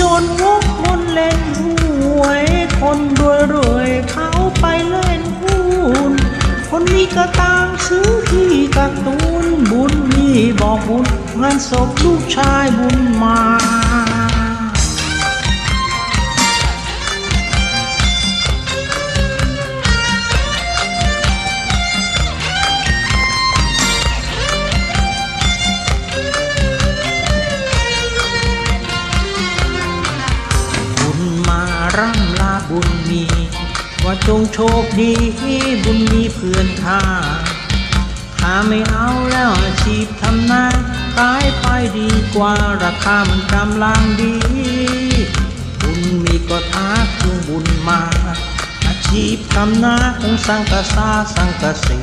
จนวกคนเล่นหวย คนรวยรวยเขาไปเล่นหุ้นคนมีกระตังซื้อที่กระตูนบุญมีบอกบุญงานศพลูกชายบุญมา บุญมี ว่าจงโชคดีบุญมีเพื่อนข้าข้าไม่เอาแล้วอาชีพทำนาขายไปดีกว่าราคามันกำลังดี บุญมีก็ท้าเครื่องบุญมา อาชีพทำนาของสังกษาสังกสี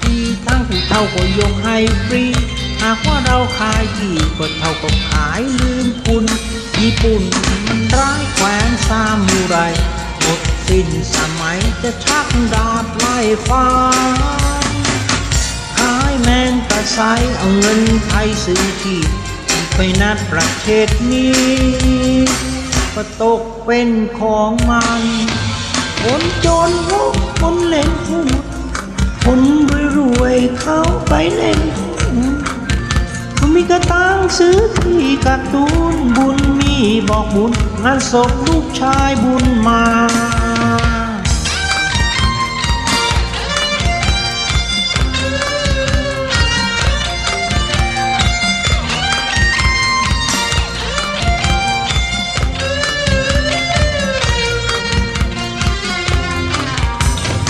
ที่ทั้งผู้เท่าก็ยกให้ฟรีากว่าเราขายดีก็เท่ากับขายลืมคุณญี่ปุ่นมันร้ายแขวนซามูไรหมดสิ้นสมัยจะชักดาบไล่ฟ้าขายแมงกะไซเอาเงินไทยซื้อที่ไปนัดประเทศนี้ก็ตกเป็นของมันคนจนพวกคนเล่นหุ้นคนรวยๆเขาไปเล่น ระตังซื้อที่กักตุนบุญมีบอกบุญงานศพลูกชายบุญมา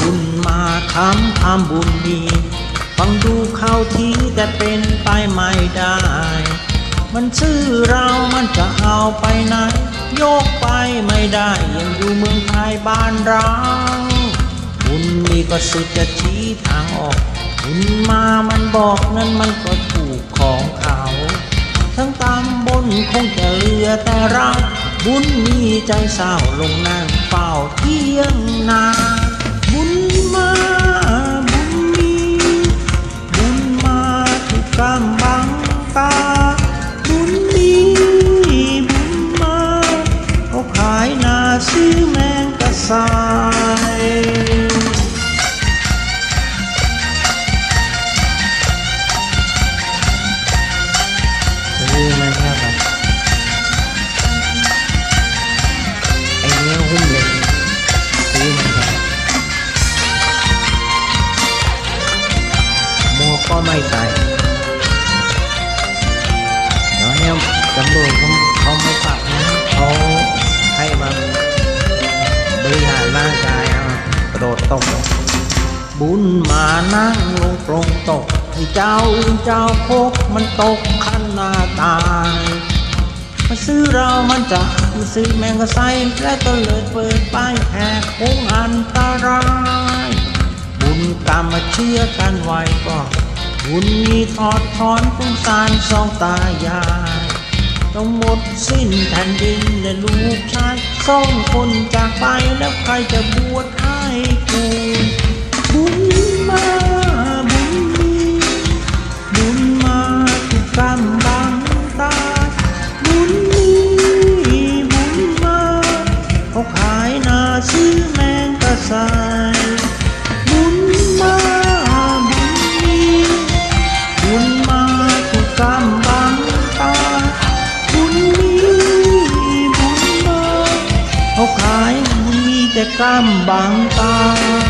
บุญมาทำทำบุญมีฟังดูเข้าที ชื่อเรามันจะเอาไปไหนโยกไปไม่ได้ยังอยู่เมืองไทยบ้านเราบุญมีก็สุดจะชี้ทางออกบุญมามันบอกนั้นมันก็ถูกของเขา ทั้งตำบนคงจะเหลือแต่เราบุญมีใจเศร้าลงนั่งเฝ้าที่ ไม่ใส่เดี๋ยวเนี่ยตำรวจเขาเขาไม่ปรับนะเขาให้มาบริหารร่างกายเอากระโดดตกบุญมานั่งลงตรงตกให้เจ้าอื่นเจ้าพกมันตกขันหน้าตายมาซื้อเรามันจะมาซื้อแมงกะไซและก็เลยเปิดป้ายแหกคงอันตราย บุญกรรมมาเชื่อกันไว้ก็ บุญมีทอดถอนสงสารสองตายายต้องหมดสิ้นแผ่นดินและลูกชายสองคนจากไปแล้วใครจะ มีแต่